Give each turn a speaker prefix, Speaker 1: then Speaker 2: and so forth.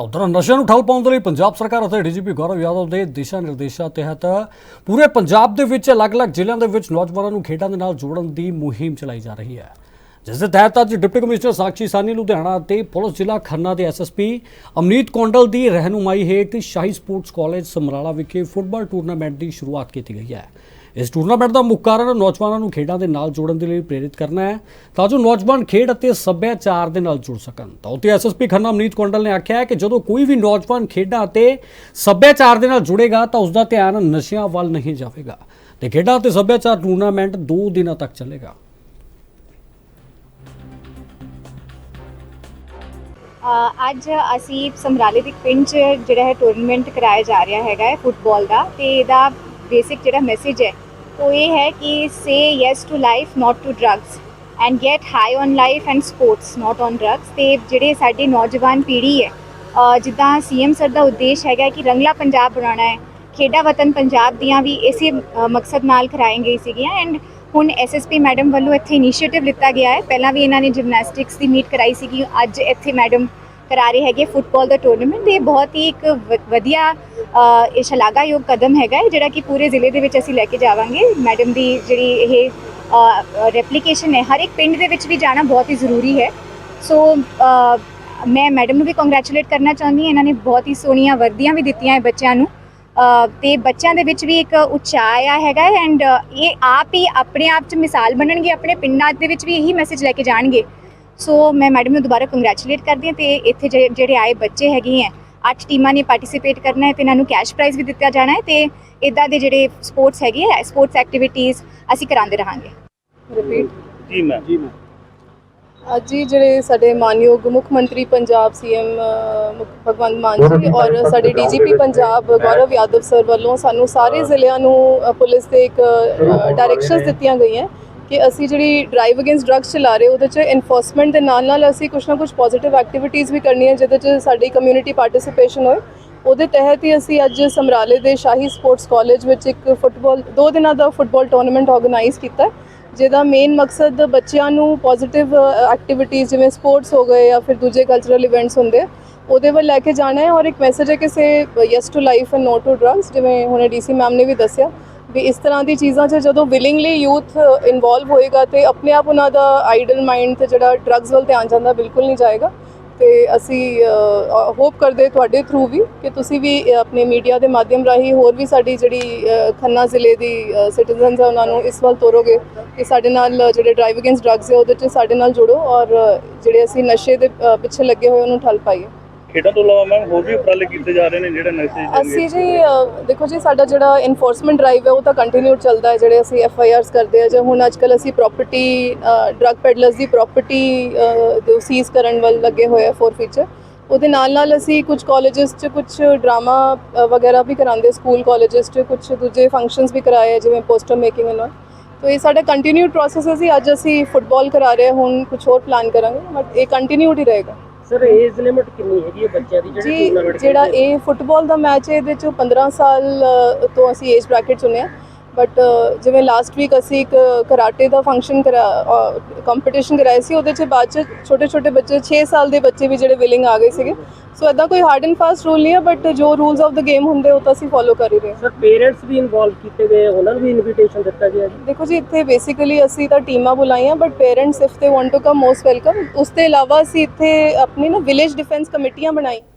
Speaker 1: ਉਧਰ ਨਸ਼ਿਆਂ ਨੂੰ ਠੱਲ ਪਾਉਣ ਦੇ ਲਈ ਪੰਜਾਬ ਸਰਕਾਰ ਅਤੇ ਡੀਜੀਪੀ ਗੌਰਵ ਯਾਦਵ ਦੇ ਦਿਸ਼ਾ ਨਿਰਦੇਸ਼ਾਂ ਤਹਿਤ ਪੂਰੇ ਪੰਜਾਬ ਦੇ ਵਿੱਚ ਅਲੱਗ-ਅਲੱਗ ਜ਼ਿਲ੍ਹਿਆਂ ਦੇ ਵਿੱਚ ਨੌਜਵਾਨਾਂ ਨੂੰ ਖੇਡਾਂ ਦੇ ਨਾਲ ਜੋੜਨ ਦੀ ਮੁਹਿੰਮ ਚਲਾਈ ਜਾ ਰਹੀ ਹੈ। ਜਿਸ ਦੇ ਤਹਿਤ ਅੱਜ ਡਿਪਟੀ ਕਮਿਸ਼ਨਰ ਸਾਕਸ਼ੀ ਸਾਨੀ ਲੁਧਿਆਣਾ ਅਤੇ ਪੁਲਿਸ ਜ਼ਿਲ੍ਹਾ ਖੰਨਾ ਦੇ ਐਸਐਸਪੀ ਅਮਨੀਤ ਕੌਂਡਲ ਦੀ ਰਹਿਨੁਮਾਈ ਹੇਠ ਸ਼ਾਹੀ ਸਪੋਰਟਸ ਕਾਲਜ ਸਮਰਾਲਾ ਵਿਖੇ ਫੁੱਟਬਾਲ ਟੂਰਨਾਮੈਂਟ ਦੀ ਸ਼ੁਰੂਆਤ ਕੀਤੀ ਗਈ ਹੈ। ਇਸ ਟੂਰਨਾਮੈਂਟ ਦਾ ਮੁੱਖ ਕਾਰਨ ਨੌਜਵਾਨਾਂ ਨੂੰ ਖੇਡਾਂ ਦੇ ਨਾਲ ਜੋੜਨ ਦੇ ਲਈ ਪ੍ਰੇਰਿਤ ਕਰਨਾ ਹੈ, ਤਾਂ ਜੋ ਨੌਜਵਾਨ ਖੇਡ ਅਤੇ ਸੱਭਿਆਚਾਰ ਦੇ ਨਾਲ ਜੁੜ ਸਕਣ। ਤਾਂ ਉੱਥੇ ਐਸਐਸਪੀ ਖੰਨਾ ਅਮਨੀਤ ਕੌਂਡਲ ਨੇ ਆਖਿਆ ਹੈ ਕਿ ਜਦੋਂ ਕੋਈ ਵੀ ਨੌਜਵਾਨ ਖੇਡਾਂ ਅਤੇ ਸੱਭਿਆਚਾਰ ਦੇ ਨਾਲ ਜੁੜੇਗਾ, ਤਾਂ ਉਸ ਦਾ ਧਿਆਨ ਨਸ਼ਿਆਂ ਵੱਲ ਨਹੀਂ ਜਾਵੇਗਾ ਤੇ ਖੇਡਾਂ ਅਤੇ ਸੱਭਿਆਚਾਰ ਟੂਰਨਾਮੈਂਟ 2 ਦਿਨਾਂ ਤੱਕ ਚੱਲੇਗਾ।
Speaker 2: ਅੱਜ ਅਸੀਂ ਸਮਰਾਲੇ ਦੇ ਪਿੰਡ 'ਚ ਜਿਹੜਾ ਹੈ ਟੂਰਨਾਮੈਂਟ ਕਰਾਇਆ ਜਾ ਰਿਹਾ ਹੈਗਾ ਹੈ ਫੁੱਟਬਾਲ ਦਾ ਤੇ ਇਹਦਾ ਬੇਸਿਕ ਜਿਹੜਾ ਮੈਸੇਜ ਹੈ ਉਹ ਇਹ ਹੈ ਕਿ say yes to life not to drugs and get high on life and sports not on drugs ਤੇ ਜਿਹੜੇ ਸਾਡੇ ਨੌਜਵਾਨ ਪੀੜ੍ਹੀ ਹੈ ਅ, ਜਿੱਦਾਂ ਸੀਐਮ ਸਰ ਦਾ ਉਦੇਸ਼ ਹੈਗਾ ਕਿ ਰੰਗਲਾ ਪੰਜਾਬ ਬਣਾਉਣਾ ਹੈ ਖੇਡਾਂ ਵਤਨ ਪੰਜਾਬ ਦੀਆਂ ਵੀ ਇਸੇ ਮਕਸਦ ਨਾਲ ਕਰਾਈ ਗਈ ਸੀਗੀਆਂ। ਐਂਡ ਹੁਣ ਐਸਐਸਪੀ ਮੈਡਮ ਵੱਲੋਂ ਇੱਥੇ ਇਨੀਸ਼ੀਏਟਿਵ ਲਿੱਤਾ ਗਿਆ ਹੈ। ਪਹਿਲਾਂ ਵੀ ਇਹਨਾਂ ਨੇ ਜਿਮਨੈਸਟਿਕਸ ਦੀ ਮੀਟ ਕਰਾਈ ਸੀਗੀ। ਅੱਜ ਇੱਥੇ ਮੈਡਮ ਕਰਾ ਰਹੇ ਹੈਗੇ ਫੁੱਟਬਾਲ ਦਾ ਟੂਰਨਾਮੈਂਟ ਇਹ ਬਹੁਤ ਹੀ ਇੱਕ ਵਧੀਆ ਇਹ ਸ਼ਲਾਘਾਯੋਗ ਕਦਮ ਹੈਗਾ ਜਿਹੜਾ ਕਿ ਪੂਰੇ ਜ਼ਿਲ੍ਹੇ ਦੇ ਵਿੱਚ ਅਸੀਂ ਲੈ ਕੇ ਜਾਵਾਂਗੇ। ਮੈਡਮ ਦੀ ਜਿਹੜੀ ਇਹ ਰੈਪਲੀਕੇਸ਼ਨ ਹੈ ਹਰ ਇੱਕ ਪਿੰਡ ਦੇ ਵਿੱਚ ਵੀ ਜਾਣਾ ਬਹੁਤ ਹੀ ਜ਼ਰੂਰੀ ਹੈ। ਸੋ ਮੈਂ ਮੈਡਮ ਨੂੰ ਵੀ ਕੰਗ੍ਰੈਚੁਲੇਟ ਕਰਨਾ ਚਾਹੁੰਦੀ ਹਾਂ ਇਹਨਾਂ ਨੇ ਬਹੁਤ ਹੀ ਸੋਹਣੀਆਂ ਵਰਦੀਆਂ ਵੀ ਦਿੱਤੀਆਂ ਹੈ ਬੱਚਿਆਂ ਨੂੰ। ਅ, ਤੇ ਬੱਚਿਆਂ ਦੇ ਵਿੱਚ ਵੀ ਇੱਕ ਉਤਸ਼ਾਹ ਆਇਆ ਹੈਗਾ ਐਂਡ ਇਹ ਆਪ ਹੀ ਆਪਣੇ ਆਪ 'ਚ ਮਿਸਾਲ ਬਣਨਗੇ ਆਪਣੇ ਪਿੰਡਾਂ ਦੇ ਵਿੱਚ ਵੀ ਇਹੀ ਮੈਸੇਜ ਲੈ ਕੇ ਜਾਣਗੇ। ਸੋ ਮੈਂ ਮੈਡਮ ਨੂੰ ਦੁਬਾਰਾ ਕੰਗ੍ਰੈਚੁਲੇਟ ਕਰਦੀ ਹਾਂ ਤੇ ਇੱਥੇ ਜਿਹੜੇ ਜਿਹੜੇ ਆਏ ਬੱਚੇ ਹੈਗੇ ਹੈ ਅੱਠ ਟੀਮਾਂ ਨੇ ਪਾਰਟਿਸਿਪੇਟ ਕਰਨਾ ਹੈ ਤੇ ਇਹਨਾਂ ਨੂੰ ਕੈਸ਼ ਪ੍ਰਾਈਜ਼ ਵੀ ਦਿੱਤਾ ਜਾਣਾ ਹੈ ਤੇ ਇਦਾਂ ਦੇ ਜਿਹੜੇ ਸਪੋਰਟਸ ਹੈਗੇ ਹੈ ਸਪੋਰਟਸ ਐਕਟੀਵਿਟੀਜ਼ ਅਸੀਂ ਕਰਾਉਂਦੇ ਰਹਾਂਗੇ।
Speaker 3: ਰਿਪੀਟ
Speaker 4: ਜੀ ਮੈਮ ਜੀ ਮੈਮ
Speaker 3: ਅੱਜ ਹੀ ਜਿਹੜੇ ਸਾਡੇ ਮਾਨਯੋਗ ਮੁੱਖ ਮੰਤਰੀ ਪੰਜਾਬ ਸੀਐਮ ਭਗਵੰਤ ਮਾਨ ਜੀ ਔਰ ਸਾਡੇ ਡੀਜੀਪੀ ਪੰਜਾਬ ਗੌਰਵ ਯਾਦਵ ਸਰ ਵੱਲੋਂ ਸਾਨੂੰ ਸਾਰੇ ਜ਼ਿਲ੍ਹਿਆਂ ਨੂੰ ਪੁਲਿਸ ਦੇ ਇੱਕ ਡਾਇਰੈਕਸ਼ਨਸ ਦਿੱਤੀਆਂ ਗਈਆਂ। ਕਿ ਅਸੀਂ ਜਿਹੜੀ ਡਰਾਈਵ ਅਗੇਂਸਟ ਡਰੱਗਸ ਚਲਾ ਰਹੇ, ਉਹਦੇ ਚ ਇਨਫੋਰਸਮੈਂਟ ਦੇ ਨਾਲ ਨਾਲ ਅਸੀਂ ਕੁਝ ਨਾ ਕੁਝ ਪੋਜ਼ਿਟਿਵ ਐਕਟੀਵਿਟੀਜ਼ ਵੀ ਕਰਨੀਆਂ, ਜਿਹਦੇ ਚ ਸਾਡੀ ਕਮਿਊਨਿਟੀ ਪਾਰਟਿਸਿਪੇਸ਼ਨ ਹੋਏ। ਉਹਦੇ ਤਹਿਤ ਹੀ ਅਸੀਂ ਅੱਜ ਸਮਰਾਲੇ ਦੇ ਸ਼ਾਹੀ ਸਪੋਰਟਸ ਕਾਲਜ ਵਿੱਚ ਇੱਕ ਫੁੱਟਬਾਲ ਦੋ ਦਿਨਾਂ ਦਾ ਫੁੱਟਬਾਲ ਟੂਰਨਾਮੈਂਟ ਆਰਗੇਨਾਈਜ਼ ਕੀਤਾ ਜਿਹਦਾ ਮੇਨ ਮਕਸਦ ਬੱਚਿਆਂ ਨੂੰ ਪੋਜ਼ਿਟਿਵ ਐਕਟੀਵਿਟੀਜ਼ ਜਿਵੇਂ ਸਪੋਰਟਸ ਹੋ ਗਏ ਜਾਂ ਫਿਰ ਦੂਜੇ ਕਲਚਰਲ ਇਵੈਂਟਸ ਹੁੰਦੇ ਉਹਦੇ ਵੱਲ ਲੈ ਕੇ ਜਾਣਾ ਹੈ। ਔਰ ਇੱਕ ਮੈਸੇਜ ਹੈ ਕਿਸੇ yes to life and no to drugs ਜਿਵੇਂ ਹੁਣੇ ਡੀਸੀ ਮੈਮ ਨੇ ਵੀ ਦੱਸਿਆ। ਵੀ ਇਸ ਤਰ੍ਹਾਂ ਦੀ ਚੀਜ਼ਾਂ 'ਚ ਜਦੋਂ ਵਿਲਿੰਗਲੀ ਯੂਥ ਇਨਵੋਲਵ ਹੋਏਗਾ ਤੇ ਆਪਣੇ ਆਪ ਉਹਨਾਂ ਦਾ ਆਈਡਲ ਮਾਈਂਡ ਤੇ ਜਿਹੜਾ ਡਰੱਗਸ ਵੱਲ ਧਿਆਨ ਜਾਂਦਾ ਬਿਲਕੁਲ ਨਹੀਂ ਜਾਏਗਾ। ਤੇ ਅਸੀਂ ਹੋਪ ਕਰਦੇ ਤੁਹਾਡੇ ਥਰੂ ਵੀ ਕਿ ਤੁਸੀਂ ਵੀ ਆਪਣੇ ਮੀਡੀਆ ਦੇ ਮਾਧਿਅਮ ਰਾਹੀਂ ਹੋਰ ਵੀ ਸਾਡੀ ਜਿਹੜੀ ਖੰਨਾ ਜ਼ਿਲ੍ਹੇ ਦੀ ਸਿਟੀਜ਼ਨਸ ਹੈ ਉਹਨਾਂ ਨੂੰ ਇਸ ਵੱਲ ਤੋਰੋਗੇ ਕਿ ਸਾਡੇ ਨਾਲ ਜਿਹੜੇ ਡਰਾਈਵ ਅਗੇਂਸਟ ਡਰੱਗਸ ਹੈ ਉਹਦੇ 'ਚ ਸਾਡੇ ਨਾਲ ਜੁੜੋ ਔਰ ਜਿਹੜੇ ਅਸੀਂ ਨਸ਼ੇ ਦੇ ਪਿੱਛੇ ਲੱਗੇ ਹੋਏ ਉਹਨੂੰ ਠੱਲ ਪਾਈਏ।
Speaker 4: ਖੇਡਾਂ ਤੋਂ ਇਲਾਵਾ ਮੈਮ ਹੋਰ ਵੀ ਉਪਰਾਲੇ ਕੀਤੇ ਜਾ ਰਹੇ ਨੇ ਜਿਹੜੇ ਨਸ਼ੇ
Speaker 3: ਅਸੀਂ ਜੀ ਅ, ਦੇਖੋ ਜੀ ਸਾਡਾ ਜਿਹੜਾ ਇਨਫੋਰਸਮੈਂਟ ਡਰਾਈਵ ਹੈ ਉਹ ਤਾਂ ਕੰਟੀਨਿਊ ਚੱਲਦਾ ਹੈ ਜਿਹੜੇ ਅਸੀਂ ਐਫ ਆਈ ਆਰਸ ਕਰਦੇ ਆ ਜੇ ਹੁਣ ਅੱਜਕੱਲ ਅਸੀਂ ਪ੍ਰਾਪਰਟੀ ਡਰੱਗ ਪੈਡਲਰਸ ਦੀ ਪ੍ਰਾਪਰਟੀ ਜੋ ਸੀਜ਼ ਕਰਨ ਵੱਲ ਲੱਗੇ ਹੋਏ ਆ ਫੋਰ ਫੀਚਰ ਉਹਦੇ ਨਾਲ ਨਾਲ ਅਸੀਂ ਕੁਝ ਕਾਲਜਸ 'ਚ ਕੁਝ ਡਰਾਮਾ ਵਗੈਰਾ ਵੀ ਕਰਾਉਂਦੇ ਸਕੂਲ ਕਾਲਜਸ 'ਚ ਕੁਝ ਦੂਜੇ ਫੰਕਸ਼ਨਸ ਵੀ ਕਰਾਏ ਆ, ਜਿਵੇਂ ਪੋਸਟਰ ਮੇਕਿੰਗ ਐਂਡ ਆਲ ਤੋ ਇਹ ਸਾਡਾ ਕੰਟੀਨਿਊਡ ਪ੍ਰੋਸੈਸ ਹੈ ਜੀ ਅੱਜ ਅਸੀਂ ਫੁੱਟਬਾਲ ਕਰਾ ਰਹੇ ਹਾਂ ਹੁਣ ਕੁਝ ਹੋਰ ਪਲਾਨ ਕਰਾਂਗੇ ਬਟ ਇਹ ਕੰਟੀਨਿਊਡ ਹੀ ਰਹੇਗਾ।
Speaker 5: ਸਰ ਏਜ ਲਿਮਿਟ ਕਿੰਨੀ ਹੈਗੀ ਹੈ ਬੱਚਿਆਂ ਦੀ ਜਿਹੜੇ ਟੂਰਨਾਮੈਂਟ
Speaker 3: ਜਿਹੜਾ ਇਹ ਫੁੱਟਬਾਲ ਦਾ ਮੈਚ ਹੈ ਇਹਦੇ ਚ 15 ਸਾਲ ਤੋਂ ਅਸੀਂ ਏਜ ਬ੍ਰੈਕਟ ਚੁਣਿਆ। ਬਟ ਜਿਵੇਂ ਲਾਸਟ ਵੀਕ ਅਸੀਂ ਇੱਕ ਕਰਾਟੇ ਦਾ ਫੰਕਸ਼ਨ ਕਰਾ ਕੰਪੀਟੀਸ਼ਨ ਕਰਾਇਆ ਸੀ ਉਹਦੇ ਚ ਬਾਅਦ ਚ ਛੋਟੇ ਛੋਟੇ ਬੱਚੇ 6 ਸਾਲ ਦੇ ਬੱਚੇ ਵੀ ਜਿਹੜੇ ਵਿਲਿੰਗ ਆ ਗਏ ਸੀਗੇ। ਸੋ ਇਦਾਂ ਕੋਈ ਹਾਰਡ ਐਂਡ ਫਾਸਟ ਰੂਲ ਨਹੀਂ ਹੈ ਬਟ ਜੋ ਰੂਲਸ ਆਫ ਦਾ ਗੇਮ ਹੁੰਦੇ ਉਹ ਤਾਂ ਅਸੀਂ ਫੋਲੋ ਕਰ ਹੀ ਰਹੇ ਹਾਂ।
Speaker 5: ਸਰ ਪੇਰੈਂਟਸ ਵੀ ਇਨਵੋਲਵ ਕੀਤੇ ਗਏ ਉਹਨਾਂ ਨੂੰ ਵੀ ਇਨਵੀਟੇਸ਼ਨ ਦਿੱਤਾ ਗਿਆ ਜੀ?
Speaker 3: ਦੇਖੋ ਜੀ ਇੱਥੇ ਬੇਸਿਕਲੀ ਅਸੀਂ ਤਾਂ ਟੀਮਾਂ ਬੁਲਾਈਆਂ but parents if they want to come most welcome ਉਸ ਤੋਂ ਇਲਾਵਾ ਅਸੀਂ ਇੱਥੇ ਆਪਣੀ ਨਾ ਵਿਲੇਜ ਡਿਫੈਂਸ ਕਮੇਟੀਆਂ ਬਣਾਈ।